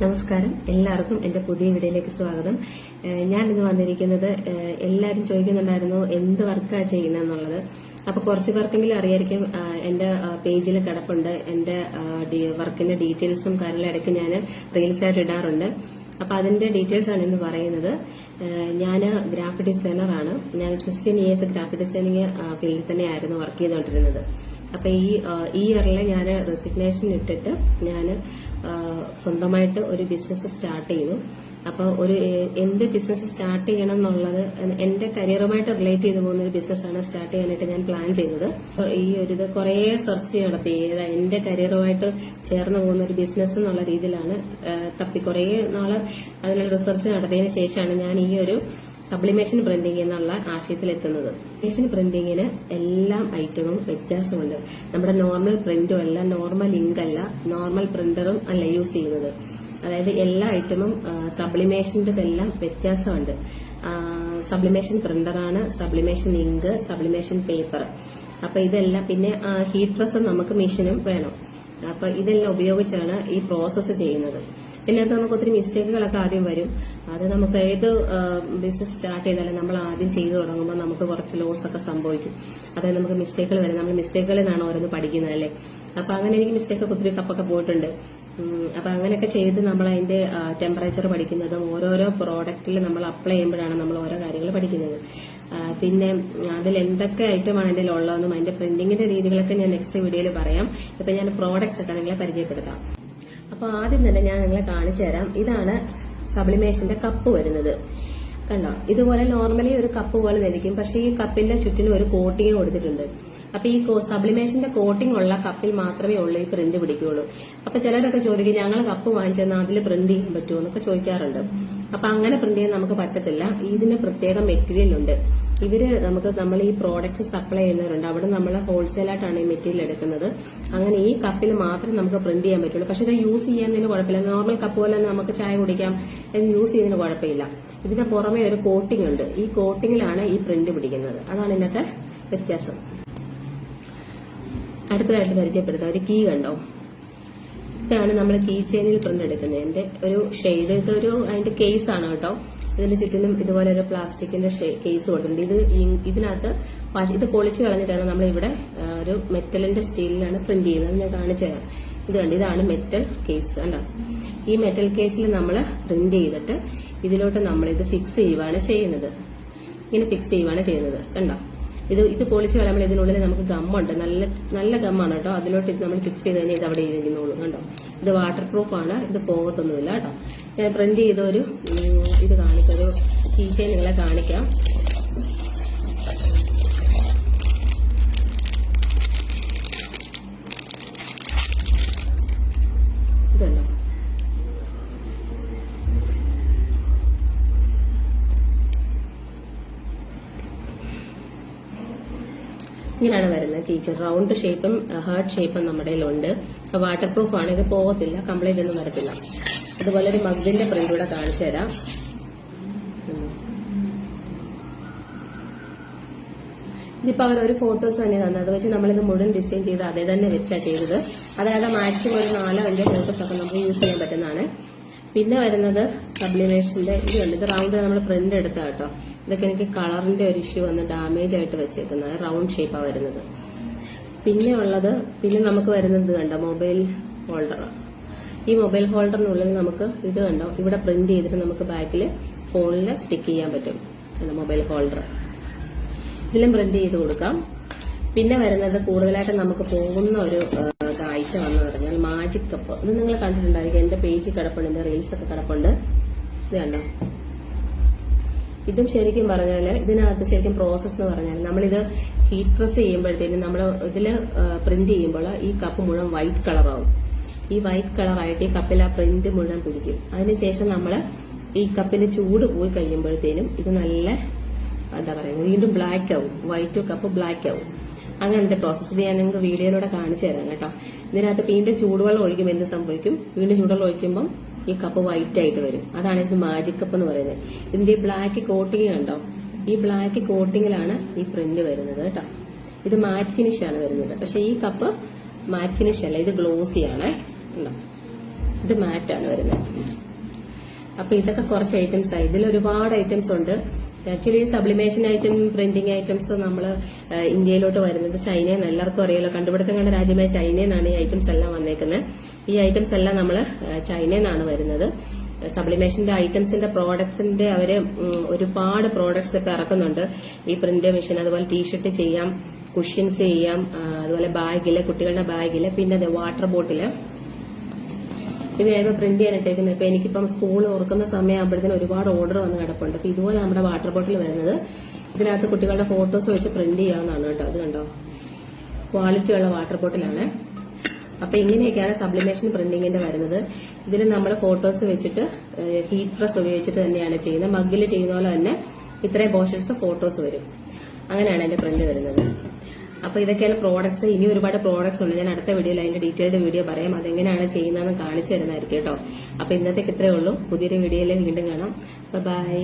നമസ്കാരം. എല്ലാവർക്കും എന്റെ പുതിയ വീഡിയോയിലേക്ക് സ്വാഗതം. ഞാൻ ഇന്ന് വന്നിരിക്കുന്നത് എല്ലാവരും ചോദിക്കുന്നുണ്ടായിരുന്നു എന്ത് വർക്കാ ചെയ്യുന്നതെന്നുള്ളത്. അപ്പൊ കുറച്ച് പേർക്കെങ്കിലും അറിയായിരിക്കും എന്റെ പേജിൽ കിടപ്പുണ്ട്. എന്റെ വർക്കിന്റെ ഡീറ്റെയിൽസും കാര്യങ്ങളും ഇടയ്ക്ക് ഞാൻ റീൽസ് ആയിട്ട് ഇടാറുണ്ട്. അപ്പൊ അതിന്റെ ഡീറ്റെയിൽസ് ആണ് ഇന്ന് പറയുന്നത്. ഞാൻ ഗ്രാഫിക് ഡിസൈനർ ആണ് ഞാൻ ഫിഫ്റ്റീൻ ഇയേഴ്സ് ഗ്രാഫിക് ഡിസൈനിങ് ഫീൽഡിൽ തന്നെയായിരുന്നു വർക്ക് ചെയ്തുകൊണ്ടിരുന്നത്. അപ്പൊ ഈ ഈ ഇയറിൽ ഞാൻ റെസിഗ്നേഷൻ ഇട്ടിട്ട് ഞാൻ സ്വന്തമായിട്ട് ഒരു ബിസിനസ് സ്റ്റാർട്ട് ചെയ്തു. അപ്പൊ ഒരു എന്ത് ബിസിനസ് സ്റ്റാർട്ട് ചെയ്യണം എന്നുള്ളത് എന്റെ കരിയറുമായിട്ട് റിലേറ്റ് ചെയ്തു പോകുന്ന ഒരു ബിസിനസ്സാണ് സ്റ്റാർട്ട് ചെയ്യാനായിട്ട് ഞാൻ പ്ലാൻ ചെയ്തത്. ഈ ഒരു ഇത് കുറെ സെർച്ച് നടത്തി. ഏതാ എന്റെ കരിയറുമായിട്ട് ചേർന്ന് പോകുന്ന ഒരു ബിസിനസ് എന്നുള്ള രീതിയിലാണ് തപ്പി. കുറേ നാൾ അതിനുള്ള റിസർച്ച് നടത്തിയതിനു ശേഷമാണ് ഞാൻ ഈ ഒരു സബ്ലിമേഷൻ പ്രിന്റിംഗ് എന്നുള്ള ആശയത്തിലെത്തുന്നത്. സബ്ലിമേഷൻ പ്രിന്റിങ്ങിന് എല്ലാ ഐറ്റവും വ്യത്യാസമുണ്ട്. നമ്മുടെ നോർമൽ പ്രിന്റും അല്ല നോർമൽ ഇങ്ക് അല്ല നോർമൽ പ്രിന്ററും അല്ല യൂസ് ചെയ്യുന്നത്. അതായത് എല്ലാ ഐറ്റമും സപ്ലിമേഷന്റെതെല്ലാം വ്യത്യാസമുണ്ട്. സബ്ലിമേഷൻ പ്രിന്ററാണ് സബ്ലിമേഷൻ ഇങ്ക് സബ്ലിമേഷൻ പേപ്പർ അപ്പൊ ഇതെല്ലാം പിന്നെ ഹീറ്റ് പ്രസ്സും നമുക്ക് മെഷീനും വേണം. അപ്പൊ ഇതെല്ലാം ഉപയോഗിച്ചാണ് ഈ പ്രോസസ്സ് ചെയ്യുന്നത്. അത് നമുക്ക് ഒത്തിരി മിസ്റ്റേക്കുകളൊക്കെ ആദ്യം വരും. അത് നമുക്ക് ഏത് ബിസിനസ് സ്റ്റാർട്ട് ചെയ്താലും നമ്മൾ ആദ്യം ചെയ്തു തുടങ്ങുമ്പോൾ നമുക്ക് കുറച്ച് ലോസ് ഒക്കെ സംഭവിക്കും. അതായത് നമുക്ക് മിസ്റ്റേക്കുകൾ വരും. നമ്മൾ മിസ്റ്റേക്കുകളിൽ നിന്നാണ് ഓരോന്ന് പഠിക്കുന്നത് അല്ലേ? അപ്പൊ അങ്ങനെ എനിക്ക് മിസ്റ്റേക്ക് ഒക്കെ ഒത്തിരി കപ്പൊക്കെ പോയിട്ടുണ്ട്. അപ്പൊ അങ്ങനെയൊക്കെ ചെയ്ത് നമ്മൾ അതിന്റെ ടെമ്പറേച്ചർ പഠിക്കുന്നതും ഓരോരോ പ്രോഡക്റ്റിൽ നമ്മൾ അപ്ലൈ ചെയ്യുമ്പോഴാണ് നമ്മൾ ഓരോ കാര്യങ്ങൾ പഠിക്കുന്നത്. പിന്നെ അതിൽ എന്തൊക്കെ ഐറ്റമാണ് അതിൽ ഉള്ളതെന്നും അതിന്റെ പ്രിന്റിങ്ങിന്റെ രീതികളൊക്കെ ഞാൻ നെക്സ്റ്റ് വീഡിയോയിൽ പറയാം. ഇപ്പൊ ഞാൻ പ്രോഡക്ട്സ് ഒക്കെ നിങ്ങളെ പരിചയപ്പെടുത്താം. അപ്പൊ ആദ്യം തന്നെ ഞാൻ നിങ്ങളെ കാണിച്ചു തരാം. ഇതാണ് സബ്ലിമേഷന്റെ കപ്പ് വരുന്നത്. കണ്ടോ? ഇതുപോലെ നോർമലി ഒരു കപ്പ് പോലെ ധരിക്കും പക്ഷെ ഈ കപ്പിന്റെ ചുറ്റിന് ഒരു കോട്ടിംഗ് കൊടുത്തിട്ടുണ്ട്. അപ്പൊ ഈ സബ്ലിമേഷന്റെ കോട്ടിംഗ് ഉള്ള കപ്പിൽ മാത്രമേ ഉള്ളൂ ഈ പ്രിന്റ് പിടിക്കുകയുള്ളൂ അപ്പൊ ചിലരൊക്കെ ചോദിക്കും ഞങ്ങൾ കപ്പ് വാങ്ങിച്ചെന്നാൽ അതിൽ പ്രിന്റ് ചെയ്യാൻ പറ്റുമോ? എന്നൊക്കെ ചോദിക്കാറുണ്ട്. അപ്പൊ അങ്ങനെ പ്രിന്റ് ചെയ്യാൻ നമുക്ക് പറ്റത്തില്ല. ഇതിന് പ്രത്യേക മെറ്റീരിയൽ ഉണ്ട്. ഇവർ നമുക്ക് നമ്മൾ ഈ പ്രോഡക്റ്റ് സപ്ലൈ ചെയ്യുന്നവരുണ്ട്. അവിടെ നമ്മൾ ഹോൾസെയിലായിട്ടാണ് ഈ മെറ്റീരിയൽ എടുക്കുന്നത്. അങ്ങനെ ഈ കപ്പിൽ മാത്രം നമുക്ക് പ്രിന്റ് ചെയ്യാൻ പറ്റുള്ളൂ. പക്ഷെ ഇത് യൂസ് ചെയ്യുന്നതിന് കുഴപ്പമില്ല. നോർമൽ കപ്പ് പോലെ നമുക്ക് ചായ കുടിക്കാം ഇത് യൂസ് ചെയ്യുന്നതിന് കുഴപ്പമില്ല. ഇതിന്റെ പുറമെ ഒരു കോട്ടിംഗ് ഉണ്ട്. ഈ കോട്ടിങ്ങിലാണ് ഈ പ്രിന്റ് പിടിക്കുന്നത്. അതാണ് ഇന്നത്തെ വ്യത്യാസം. അടുത്തതായിട്ട് പരിചയപ്പെടുത്താം. ഒരു കീ കണ്ടോ? ഇതാണ് നമ്മൾ കീ ചെയിനിൽ പ്രിന്റ് എടുക്കുന്നതിന്റെ ഒരു ഷെയ്ഡ് ഇതൊരു അതിന്റെ കേസ് ആണ് കേട്ടോ. ഇതിന് ചുറ്റിനും ഇതുപോലെ ഒരു പ്ലാസ്റ്റിക്കിന്റെ കേസ് കൊടുത്തിട്ടുണ്ട്. ഇത് ഇതിനകത്ത് ഇത് പൊളിച്ചു കളഞ്ഞിട്ടാണ് നമ്മൾ ഇവിടെ ഒരു മെറ്റലിന്റെ സ്റ്റീലിലാണ് പ്രിന്റ് ചെയ്യുന്നത്. ഞാൻ കാണിച്ചു തരാം. ഇത് കണ്ട് ഇതാണ് മെറ്റൽ കേസ് കണ്ടോ ഈ മെറ്റൽ കേസിൽ നമ്മൾ പ്രിന്റ് ചെയ്തിട്ട് ഇതിലോട്ട് നമ്മൾ ഇത് ഫിക്സ് ചെയ്യുവാണ് ചെയ്യുന്നത്. ഇങ്ങനെ ഫിക്സ് ചെയ്യുവാണ് ചെയ്യുന്നത്. കണ്ടോ? ഇത് ഇത് പൊളിച്ച് കളയുമ്പോൾ ഇതിനുള്ളിൽ നമുക്ക് ഗമ്മുണ്ട്. നല്ല നല്ല ഗമ്മാണ് കേട്ടോ. അതിലോട്ട് ഇത് നമ്മൾ ഫിക്സ് ചെയ്ത് കഴിഞ്ഞാൽ ഇത് അവിടെ ഇരിക്കുന്നുള്ളൂ കണ്ടോ? ഇത് വാട്ടർ പ്രൂഫ് ആണ്. ഇത് പോകത്തൊന്നുമില്ല കേട്ടോ. ഞാൻ പ്രിന്റ് ചെയ്ത ഒരു ഇത് കാണിക്കാം. ഒരു ചെയിൻ നിങ്ങളെ കാണിക്കാം. ഇങ്ങനെയാണ് വരുന്നത് ടീച്ചർ. റൗണ്ട് ഷേപ്പും ഹാർട്ട് ഷേപ്പും നമ്മുടെ ഉണ്ട് വാട്ടർ പ്രൂഫ് ആണ്. ഇത് പോകത്തില്ല. കംപ്ലൈന്റ് ഒന്നും വരത്തില്ല. അതുപോലെ ഒരു മഗ്ഗിന്റെ പ്രിന്റ് കൂടെ കാണിച്ചു തരാം. ഇതിപ്പോ അവർ ഒരു ഫോട്ടോസ് തന്നെ തന്നെ. അത് വെച്ച് നമ്മളിത് മുഴുവൻ ഡിസൈൻ ചെയ്ത് അതേ തന്നെ വെച്ചാ ചെയ്തത്. അതായത് മാക്സിമം ഒരു നാലോ അഞ്ചോ ഫോട്ടോസ് ഒക്കെ നമുക്ക് യൂസ് ചെയ്യാൻ പറ്റുന്നതാണ്. പിന്നെ വരുന്നത് സബ്ലിമേഷന്റെ ഇതുണ്ട് ഇത് റൗണ്ട് നമ്മൾ പ്രിന്റ് എടുത്ത കേട്ടോ. ഇതൊക്കെ എനിക്ക് കളറിന്റെ ഒരു ഇഷ്യൂ വന്ന് ഡാമേജ് ആയിട്ട് വെച്ചേക്കുന്നത് റൗണ്ട് ഷേപ്പാണ് വരുന്നത്. പിന്നെ ഉള്ളത് പിന്നെ നമുക്ക് വരുന്നത് ഇത് കണ്ടോ മൊബൈൽ ഹോൾഡർ ഈ മൊബൈൽ ഹോൾഡറിനുള്ളിൽ നമുക്ക് ഇത് കണ്ടോ? ഇവിടെ പ്രിന്റ് ചെയ്തിട്ട് നമുക്ക് ബാക്കിൽ ഫോണിൽ സ്റ്റിക്ക് ചെയ്യാൻ പറ്റും. കണ്ടോ മൊബൈൽ ഹോൾഡർ ഇതിലും പ്രിന്റ് ചെയ്ത് കൊടുക്കാം. പിന്നെ വരുന്നത് കൂടുതലായിട്ട് നമുക്ക് പോകുന്ന ഒരു ഐറ്റം എന്ന് പറഞ്ഞാൽ മാജിക് കപ്പ് ഇത് നിങ്ങൾ കണ്ടിട്ടുണ്ടായിരിക്കും എന്റെ പേജിൽ കിടപ്പുണ്ട് എന്റെ റീൽസ് ഒക്കെ കിടപ്പുണ്ട്. ഇത് കണ്ടോ? ഇതും ശരിക്കും പറഞ്ഞാൽ ഇതിനകത്ത് ശരിക്കും പ്രോസസ്സ് എന്ന് പറഞ്ഞാൽ നമ്മളിത് ഹീറ്റ് പ്രസ് ചെയ്യുമ്പോഴത്തേക്കും നമ്മൾ ഇതിൽ പ്രിന്റ് ചെയ്യുമ്പോൾ ഈ കപ്പ് മുഴുവൻ വൈറ്റ് കളറാവും ഈ വൈറ്റ് കളറായിട്ട് ഈ കപ്പിൽ ആ പ്രിന്റ് മുഴുവൻ പിടിക്കും. അതിനുശേഷം നമ്മൾ ഈ കപ്പിന് ചൂട് പോയി കഴിയുമ്പോഴത്തേനും ഇത് നല്ല എന്താ പറയുക വീണ്ടും ബ്ലാക്ക് ആവും. വൈറ്റ് കപ്പ് ബ്ലാക്ക് ആവും. അങ്ങനത്തെ പ്രോസസ്സ് ഞാൻ നിങ്ങൾക്ക് വീഡിയോയിലൂടെ കാണിച്ചു തരാം കേട്ടോ. ഇതിനകത്ത് വീണ്ടും ചൂടുവെള്ളം ഒഴിക്കുമ്പോൾ എന്ത് സംഭവിക്കും? വീണ്ടും ചൂടുവെള്ളം ഒഴിക്കുമ്പോൾ ഈ കപ്പ് വൈറ്റ് ആയിട്ട് വരും. അതാണ് ഇത് മാജിക് കപ്പ് എന്ന് പറയുന്നത്. ഇതിന്റെ ബ്ലാക്ക് കോട്ടിങ് കണ്ടോ? ഈ ബ്ലാക്ക് കോട്ടിങ്ങിലാണ് ഈ പ്രിന്റ് വരുന്നത് കേട്ടോ. ഇത് മാറ്റ് ഫിനിഷ് ആണ് വരുന്നത്. പക്ഷെ ഈ കപ്പ് മാറ്റ് ഫിനിഷ് അല്ല. ഇത് ഗ്ലോസി ആണ്. ഉണ്ടോ ഇത് മാറ്റാണ് വരുന്നത്. അപ്പൊ ഇതൊക്കെ കുറച്ച് ഐറ്റംസ് ആയി ഇതിൽ ഒരുപാട് ഐറ്റംസ് ഉണ്ട്. Actually sublimation item printing items നമ്മൾ ഇന്ത്യയിലോട്ട് വരുന്നത് ചൈനയിൽ എല്ലാവർക്കും അറിയാലോ കണ്ടുപിടുത്തം കണ്ട രാജ്യമായ ചൈനയിൽ ഈ ഐറ്റംസ് എല്ലാം വന്നേക്കുന്നത് ഈ ഐറ്റംസ് എല്ലാം നമ്മൾ ചൈനയിൽ നിന്നാണ് വരുന്നത്. സബ്ലിമേഷന്റെ ഐറ്റംസിന്റെ പ്രോഡക്ട്സിന്റെ അവർ ഒരുപാട് പ്രോഡക്ട്സ് ഒക്കെ ഇറക്കുന്നുണ്ട്. ഈ പ്രിന്റ് മെഷീൻ അതുപോലെ ടീഷർട്ട് ചെയ്യാം കുഷ്യൻസ് ചെയ്യാം അതുപോലെ ബാഗിൽ കുട്ടികളുടെ ബാഗിൽ പിന്നെ വാട്ടർ ബോട്ടിൽ ഞാനിപ്പോ പ്രിന്റ് ചെയ്യാൻ ഇട്ടേക്കുന്നത് ഇപ്പൊ എനിക്കിപ്പം സ്കൂൾ ഓർക്കുന്ന സമയമാകുമ്പോഴത്തേന് ഒരുപാട് ഓർഡർ വന്ന് കിടപ്പുണ്ട്. അപ്പൊ ഇതുപോലെ നമ്മുടെ വാട്ടർ ബോട്ടിൽ വരുന്നത് ഇതിനകത്ത് കുട്ടികളുടെ ഫോട്ടോസ് വെച്ച് പ്രിന്റ് ചെയ്യാവുന്നതാണ് കേട്ടോ. അത് കണ്ടോ? ക്വാളിറ്റി ഉള്ള വാട്ടർ ബോട്ടിലാണ് അപ്പൊ ഇങ്ങനെയൊക്കെയാണ് സബ്ലിമേഷൻ പ്രിന്റിങ്ങിന്റെ വരുന്നത്. ഇതിൽ നമ്മൾ ഫോട്ടോസ് വെച്ചിട്ട് ഹീറ്റ് പ്രസ് ഉപയോഗിച്ചിട്ട് തന്നെയാണ് ചെയ്യുന്നത്. മഗ്ഗിൽ ചെയ്യുന്ന പോലെ തന്നെ ഇത്രയും പോർഷൻസ് ഫോട്ടോസ് വരും. അങ്ങനെയാണ് എന്റെ പ്രിന്റ് വരുന്നത്. അപ്പൊ ഇതൊക്കെയാണ് പ്രോഡക്ട്സ് ഇനി ഒരുപാട് പ്രോഡക്ട്സ് ഉണ്ട്. ഞാൻ അടുത്ത വീഡിയോയിൽ അതിന്റെ ഡീറ്റെയിൽഡ് വീഡിയോ പറയാം. അതെങ്ങനെയാണ് ചെയ്യുന്നതെന്ന് കാണിച്ചു തരുന്നതായിരിക്കും കേട്ടോ. അപ്പൊ ഇന്നത്തേക്ക് ഇത്രേ ഉള്ളൂ. പുതിയൊരു വീഡിയോയിൽ വീണ്ടും കാണാം. ബൈ